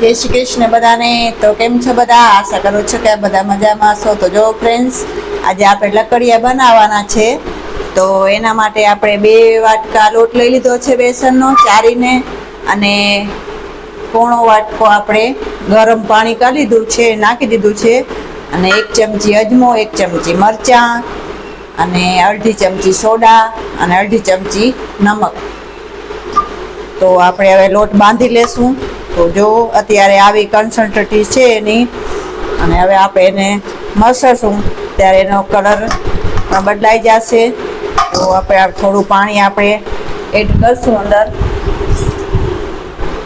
જય શ્રી કૃષ્ણ બધાને. તો કેમ છો બધા? આશા કરું છું કે બધા મજામાં છો તો જો ફ્રેન્ડ્સ આજે આપણે લકડિયા બનાવવાના છે. તો એના માટે આપણે બે વાટકા લોટ લઈ લીધો છે બેસનનો, ચારીને. અને પોણો વાટકો આપણે ગરમ પાણી કરી લીધું છે, નાખી દીધું છે. અને એક ચમચી અજમો, એક ચમચી મરચાં, અને અડધી ચમચી સોડા, અને અડધી ચમચી નમક. તો આપણે હવે લોટ બાંધી લેશું. તો જો અત્યારે આવી કન્સન્ટ્રેટી છે એની, અને હવે આપણે એને મસળશું ત્યારે એનો કલર બદલાઈ જશે. તો આપણે થોડું પાણી આપણે એડ કરશું અંદર.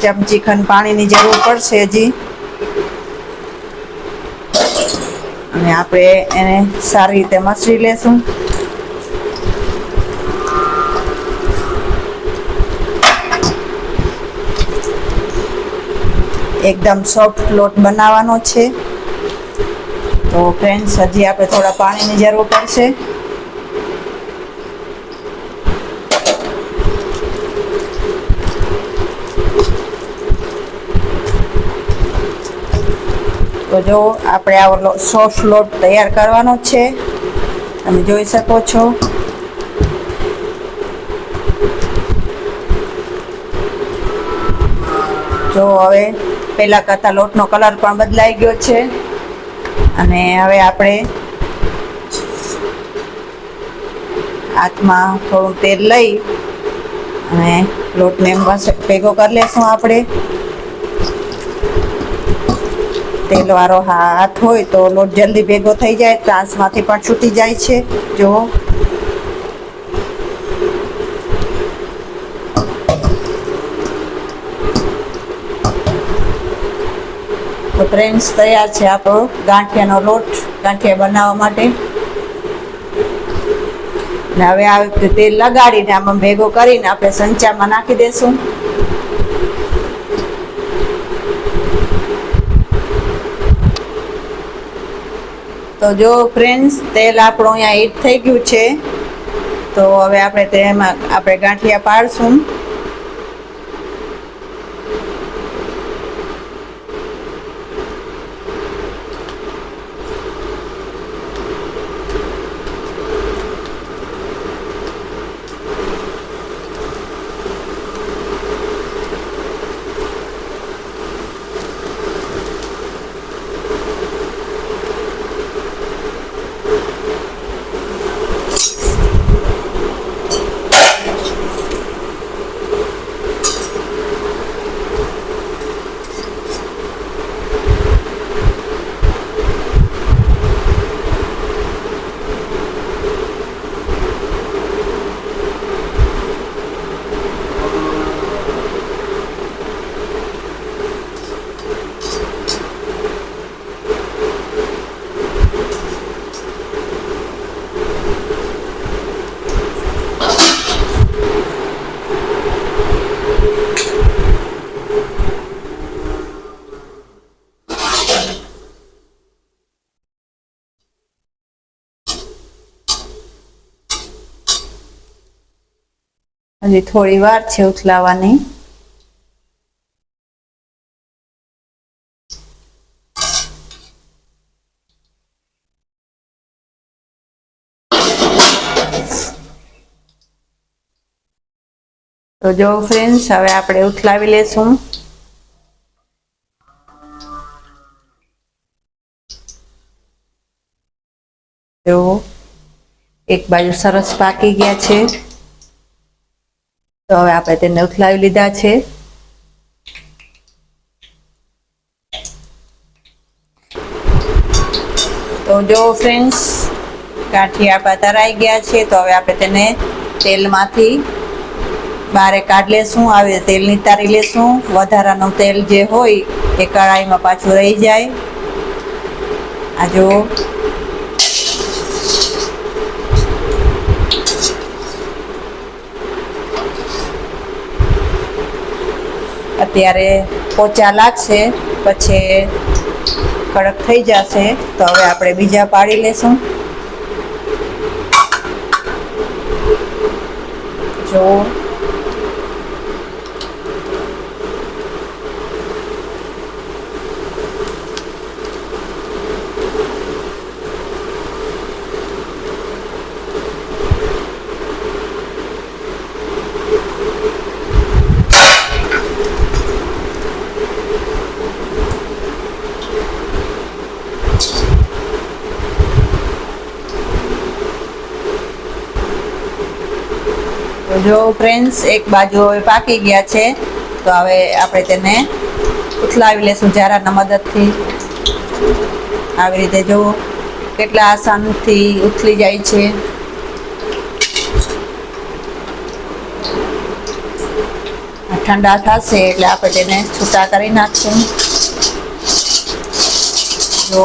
ચમચી ખંડ પાણીની જરૂર પડશે હજી. અને આપણે એને સારી રીતે મસળી લેશું. એકદમ સોફ્ટ લોટ બનાવવાનો છે. તો ફ્રેન્ડ્સ હજી આપણે થોડા પાણીની જરૂર પડશે. તો જો આપણે આવો સોફ્ટ લોટ તૈયાર કરવાનો છે. તમે જોઈ શકો છો. જો હવે પહેલા કરતાં લોટનો કલર પણ બદલાઈ ગયો છે. અને હવે આપણે હાથમાં થોડું તેલ લઈ અને લોટને એમ ભેગો કરી લેશું આપણે. તેલવાળો હાથ હોય તો લોટ જલ્દી ભેગો થઈ જાય, ત્રાસમાંથી પણ છૂટી જાય છે. જુઓ. તો ફ્રેન્ડ્સ તૈયાર છે આપણો ગાંઠિયાનો લોટ, ગાંઠિયા બનાવવા માટે. ને હવે આ તેલ લગાડીને આમાં ભેગો કરીને આપણે સંચામાં નાખી દેશું. તો જો ફ્રેન્ડ્સ તેલ આપણું અહીંયા હીટ થઈ ગયું છે. તો હવે આપણે તેમાં આપણે ગાંઠિયા પાડશું. હજી થોડી વાર છે ઉથલાવાની. તો જો ફ્રેન્ડ્સ હવે આપણે ઉથલાવી લેશું. જો, એક બાજુ સરસ પાકી ગયા છે. તો હવે આપણે તેને ઉથલાવી લીધા છે. તો જો ફ્રેન્ડ્સ ગાંઠિયા આપણા તરાઈ ગયા છે, તો હવે આપણે તેને તેલમાંથી બારે કાઢી લેશું, આવી તેલ નિતારી લેશું. વધારાનું તેલ જે હોય એ કઢાઈમાં પાછું રહી જાય. આ જો અત્યારે પોચા લાગશે પછી કડક થઈ જશે તો હવે આપણે બીજા પાડી લેશું. જો તો જો ફ્રેન્ડ્સ એક બાજુ હવે પાકી ગયા છે, તો હવે આપણે તેને ઉથલાવી લેશું જારાના મદદથી. આવી રીતે જો કેટલા આસાનથી ઉથલી જાય છે. ઠંડા થશે એટલે આપણે તેને છૂટા કરી નાખશું. જો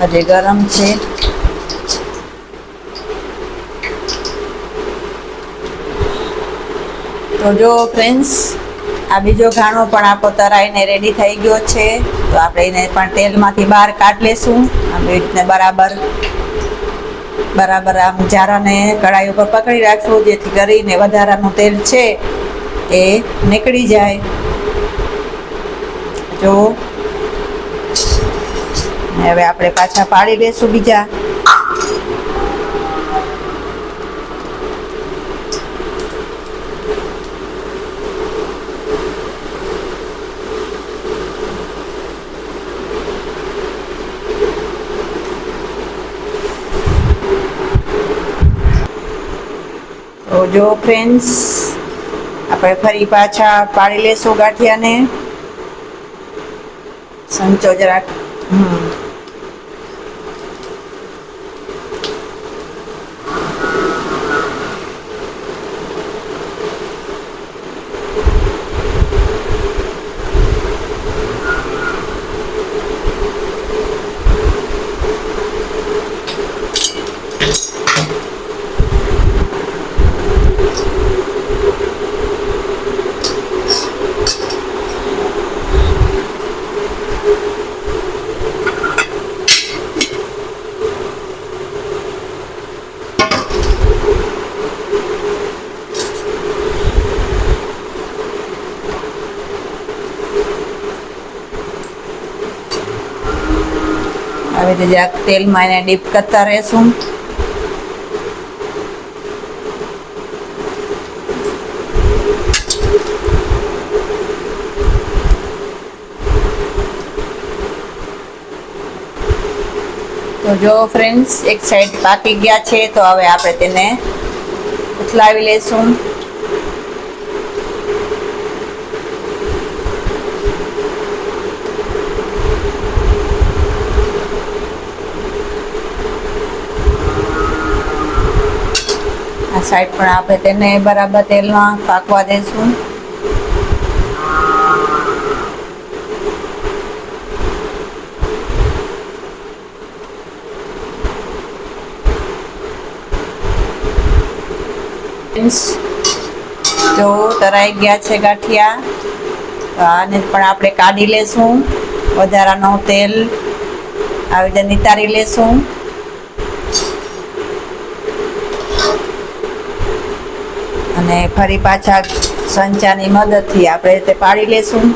હજી ગરમ છે. તો જો ફ્રેન્ડ્સ આ બીજો ઘાણો પણ આપણો તરાઈને રેડી થઈ ગયો છે. તો આપણે એને પણ તેલમાંથી બહાર કાઢી લેશું. આવી રીતને બરાબર બરાબર આમ જારાને કઢાઈ ઉપર પકડી રાખશું. જેથી કરીને વધારાનું તેલ છે એ નીકળી જાય. જો હવે આપણે પાછા પાડી લેશું બીજા. તો જો ફ્રેન્ડ્સ આપણે ફરી પાછા પાડી લેશું ગાંઠિયાને. સંચો જરાક. હમ. આવી રીતે તેલમાં એને ડીપ કરતા રહેશું. તો જો ફ્રેન્ડ્સ એક સાઈડ પાકી ગયા છે, તો હવે આપણે તેને ઉથલાવી લેશું. આ સાઈડ પણ આપણે તેને બરાબર તેલમાં પાકવા દેશું. જો તરાઈ ગયા છે ગાંઠિયા, તો આને પણ આપણે કાઢી લેશું. વધારાનું તેલ આવી રીતે નિતારી લેશું. અને ફરી પાછા સંચાની મદદથી આપણે તે પાડી લેશું.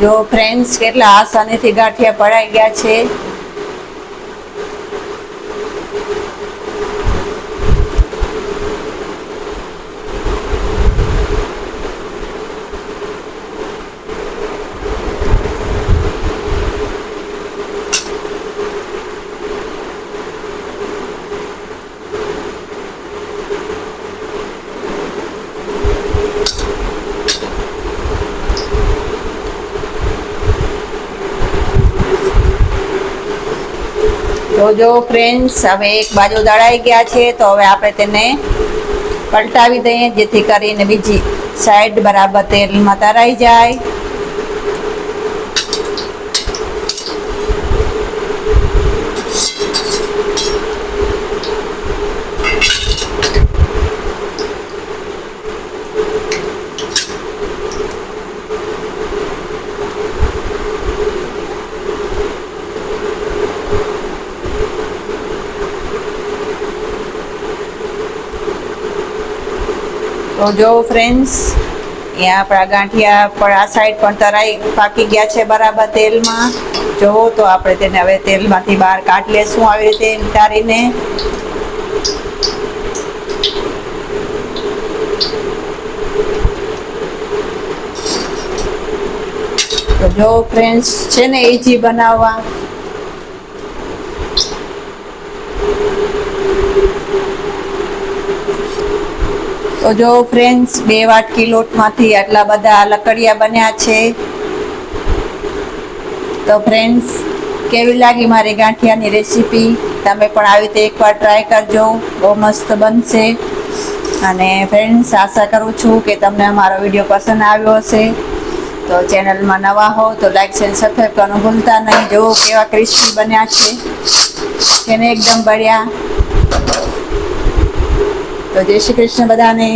જો ફ્રેન્ડ્સ કેટલા આસાનીથી ગાંઠિયા પડાઈ ગયા છે. તો જો ફ્રેન્ડ્સ હવે એક બાજુ દળાઈ ગયા છે, તો હવે આપણે તેને પલટાવી દઈએ, જેથી કરીને બીજી સાઈડ બરાબર તેલમાં તરાઈ જાય. તો જો ફ્રેન્ડ્સ અહીંયા આપણા ગાંઠિયા પણ આ સાઈડ પણ તરાઈ પાકી ગયા છે બરાબર તેલમાં. જોવો તો આપણે તેને હવે તેલમાંથી બહાર કાઢી લેશું આવી રીતે નિતારીને. જો ફ્રેન્ડ્સ છે ને ઇઝી બનાવવા? તો જો ફ્રેન્ડ્સ બે વાટકી લોટમાંથી આટલા બધા લકડિયા બન્યા છે. તો ફ્રેન્ડ્સ કેવી લાગી મારી ગાંઠિયાની રેસીપી તમે પણ આવી રીતે એકવાર ટ્રાય કરજો. બહુ મસ્ત બનશે. અને ફ્રેન્ડ્સ આશા કરું છું કે તમને અમારો વીડિયો પસંદ આવ્યો હશે. તો ચેનલમાં નવા હો, તો લાઈક અને સબસ્ક્રાઈબ કરવાનું ભૂલતા નહીં. જુઓ કેવા ક્રિસ્પી બન્યા છે. તેને એકદમ બળ્યા તો જય શ્રી કૃષ્ણ બધાને.